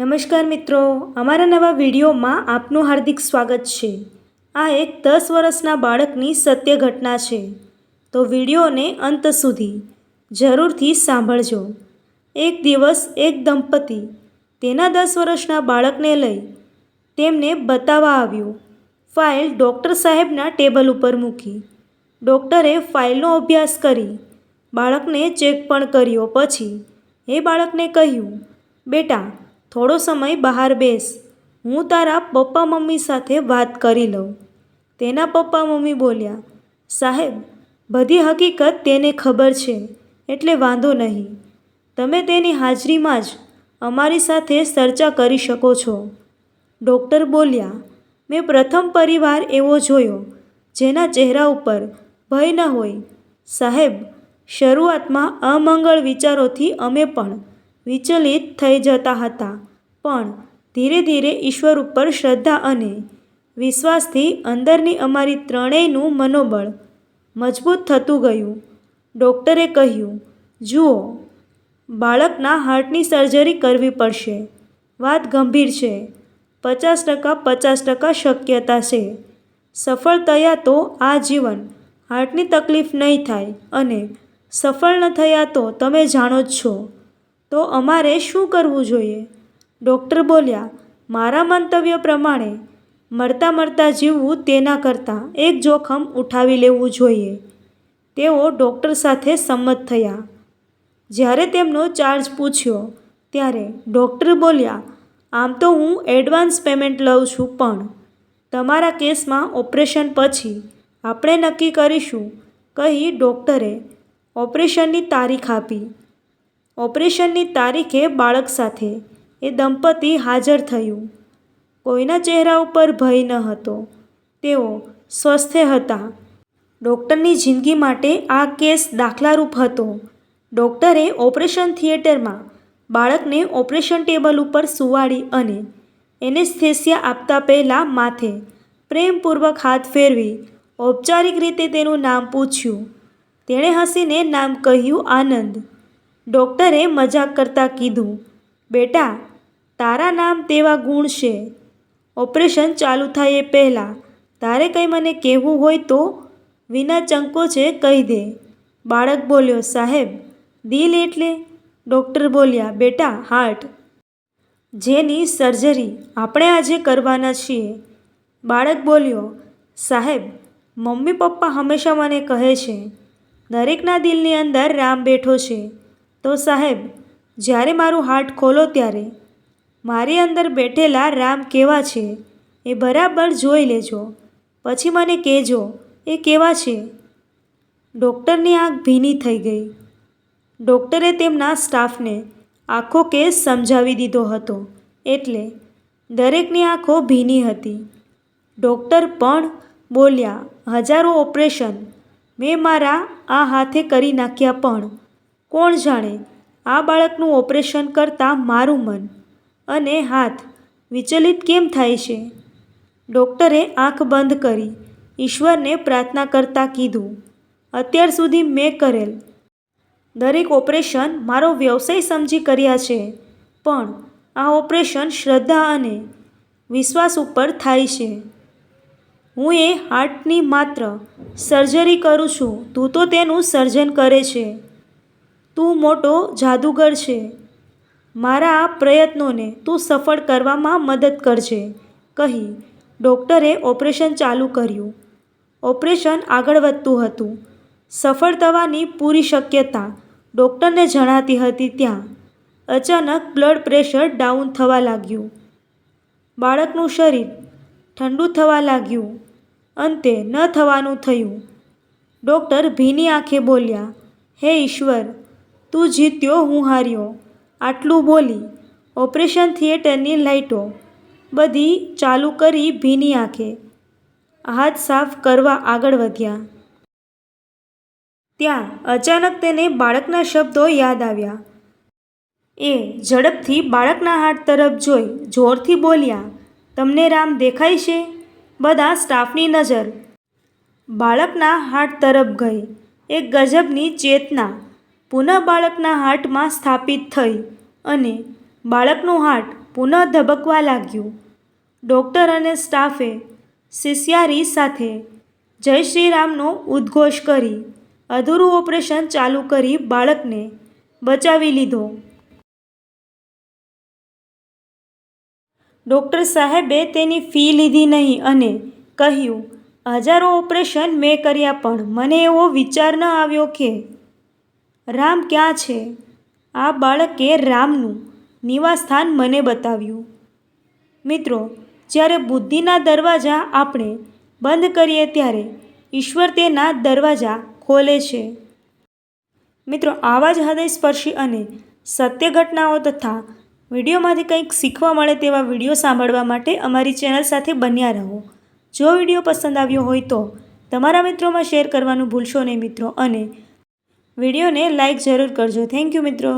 નમસ્કાર મિત્રો, અમારા નવા વિડીયોમાં આપનું હાર્દિક સ્વાગત છે. આ એક દસ વર્ષના બાળકની સત્ય ઘટના છે. તો વિડીયોને અંત સુધી જરૂરથી સાંભળજો. એક દિવસ એક દંપતી તેના દસ વર્ષના બાળકને લઈ તેમને બતાવવા આવ્યું. ફાઇલ ડૉક્ટર સાહેબના ટેબલ ઉપર મૂકી. ડૉક્ટરે ફાઇલનો અભ્યાસ કરી, બાળકને ચેક પણ કર્યો. પછી એ બાળકને કહ્યું, બેટા થોડો સમય બહાર બેસ. હું તારા પપ્પા મમ્મી સાથે વાત કરી લઉં. તેના પપ્પા મમ્મી બોલ્યા, સાહેબ, બધી હકીકત તેને ખબર છે, એટલે વાંધો નહીં. તમે તેની હાજરીમાં જ અમારી સાથે ચર્ચા કરી શકો છો. ડૉક્ટર બોલ્યા, મેં પ્રથમ પરિવાર એવો જોયો, જેના ચહેરા ઉપર ભય ન હોય. સાહેબ, શરૂઆતમાં અમંગળ વિચારોથી અમે પણ વિચલિત થઈ જતા હતા. પણ ધીરે ધીરે ઈશ્વર ઉપર શ્રદ્ધા અને વિશ્વાસથી અંદરની અમારી ત્રણેયનું મનોબળ મજબૂત થતું ગયું. ડૉક્ટરે કહ્યું, જુઓ, બાળકના હાર્ટની સર્જરી કરવી પડશે. વાત ગંભીર છે. પચાસ ટકા પચાસ ટકા શક્યતા છે. સફળ થયા તો આ જીવન હાર્ટની તકલીફ નહીં થાય અને સફળ ન થયા તો તમે જાણો જ છો. તો અમારે શું કરવું જોઈએ? ડૉક્ટર બોલ્યા, મારા મંતવ્ય પ્રમાણે મળતા મળતા જીવવું તેના કરતાં એક જોખમ ઉઠાવી લેવું જોઈએ. તેઓ ડૉક્ટર સાથે સંમત થયા. જ્યારે તેમનો ચાર્જ પૂછ્યો, ત્યારે ડૉક્ટર બોલ્યા, આમ તો હું એડવાન્સ પેમેન્ટ લઉં છું, પણ તમારા કેસમાં ઓપરેશન પછી આપણે નક્કી કરીશું, કહી ડૉક્ટરે ઓપરેશનની તારીખ આપી. ઓપરેશનની તારીખે બાળક સાથે. એ દંપતી હાજર થયું. કોઈના ચહેરા ઉપર ભય ન હતો. તેઓ સ્વસ્થ હતા. ડૉક્ટરની જિંદગી માટે આ કેસ દાખલારૂપ હતો. ડૉક્ટરે ઓપરેશન થિયેટરમાં બાળકને ઓપરેશન ટેબલ ઉપર સુવાડી અને એનેસ્થેસિયા આપતા પહેલાં માથે પ્રેમપૂર્વક હાથ ફેરવી ઔપચારિક રીતે તેનું નામ પૂછ્યું. તેણે હસીને નામ કહ્યું, આનંદ. ડૉક્ટરે મજાક કરતાં કીધું, બેટા, તારા નામ તેવા ગુણ છે. ઓપરેશન ચાલુ થાય એ પહેલાં તારે કંઈ મને કહેવું હોય તો વિના ચંકોચે કહી દે. બાળક બોલ્યો, સાહેબ, દિલ એટલે? ડૉક્ટર બોલ્યા, બેટા, હાર્ટ. જેની સર્જરી આપણે આજે કરવાના છીએ. બાળક બોલ્યો, સાહેબ, મમ્મી પપ્પા હંમેશા મને કહે છે, દરેકના દિલની અંદર રામ બેઠો છે. તો સાહેબ, જ્યારે મારું હાર્ટ ખોલો ત્યારે મારી અંદર બેઠેલા રામ કેવા છે એ બરાબર જોઈ લેજો. પછી મને કહેજો, એ કેવા છે? ડૉક્ટરની આંખ ભીની થઈ ગઈ. ડૉક્ટરે તેમના સ્ટાફને આખો કેસ સમજાવી દીધો હતો, એટલે દરેકની આંખો ભીની હતી. ડૉક્ટર પણ બોલ્યા, હજારો ઓપરેશન મેં મારા આ હાથે કરી નાખ્યા પણ કોણ જાણે? આ બાળકનું ઓપરેશન કરતાં મારું મન અને હાથ વિચલિત કેમ થાય છે? ડૉક્ટરે આંખ બંધ કરી ઈશ્વરને પ્રાર્થના કરતાં કીધું, અત્યાર સુધી મેં કરેલ દરેક ઓપરેશન મારો વ્યવસાય સમજી કર્યા છે, પણ આ ઓપરેશન શ્રદ્ધા અને વિશ્વાસ ઉપર થાય છે. હું એ હાર્ટની માત્ર સર્જરી કરું છું, તું તો તેનું સર્જન કરે છે. તું મોટો જાદુગર છે. મારા આ પ્રયત્નોને તું સફળ કરવામાં મદદ કરજે, કહી ડૉક્ટરે ઓપરેશન ચાલુ કર્યું. ઓપરેશન આગળ વધતું હતું. સફળ થવાની પૂરી શક્યતા ડૉક્ટરને જણાતી હતી ત્યાં. અચાનક બ્લડ પ્રેશર ડાઉન થવા લાગ્યું. બાળકનું શરીર ઠંડુ થવા લાગ્યું. અંતે ન થવાનું થયું. ડૉક્ટર ભીની આંખે બોલ્યા, હે ઈશ્વર તું જીત્યો, હું હાર્યો. આટલું બોલી, ઓપરેશન થિયેટરની લાઇટો બધી ચાલુ કરી ભીની આંખે. હાથ સાફ કરવા આગળ વધ્યા. ત્યાં અચાનક તેને બાળકના શબ્દો યાદ આવ્યા. એ ઝડપથી બાળકના હાથ તરફ જોઈ, જોરથી બોલ્યા, તમને રામ દેખાય છે? બધા સ્ટાફની નજર બાળકના હાથ તરફ ગઈ. એક ગજબની ચેતના પુનઃ બાળકના હાર્ટમાં સ્થાપિત થઈ અને બાળકનું હાર્ટ પુનઃ ધબકવા લાગ્યું. ડૉક્ટર અને સ્ટાફે શિષ્યારી સાથે જય શ્રી રામનો ઉદ્ઘોષ કરી અધૂરું ઓપરેશન ચાલુ કરી બાળકને બચાવી લીધો. ડૉક્ટર સાહેબે તેની ફી લીધી નહીં અને કહ્યું, હજારો ઓપરેશન મેં કર્યા પણ મને એવો વિચાર ન આવ્યો કે રામ ક્યાં છે? આ બાળકે રામનું નિવાસસ્થાન મને બતાવ્યું. મિત્રો, જ્યારે બુદ્ધિના દરવાજા આપણે બંધ કરીએ ત્યારે ઈશ્વર તેના દરવાજા ખોલે છે. મિત્રો, આવા જ હૃદયસ્પર્શી અને સત્ય ઘટનાઓ તથા વિડીયોમાંથી કંઈક શીખવા મળે તેવા વીડિયો સાંભળવા માટે અમારી ચેનલ સાથે બન્યા રહો. જો વીડિયો પસંદ આવ્યો હોય તો તમારા મિત્રોમાં શેર કરવાનું ભૂલશો નહીં મિત્રો અને વિડીયોને લાઇક જરૂર કરજો. થેન્ક યુ મિત્રો.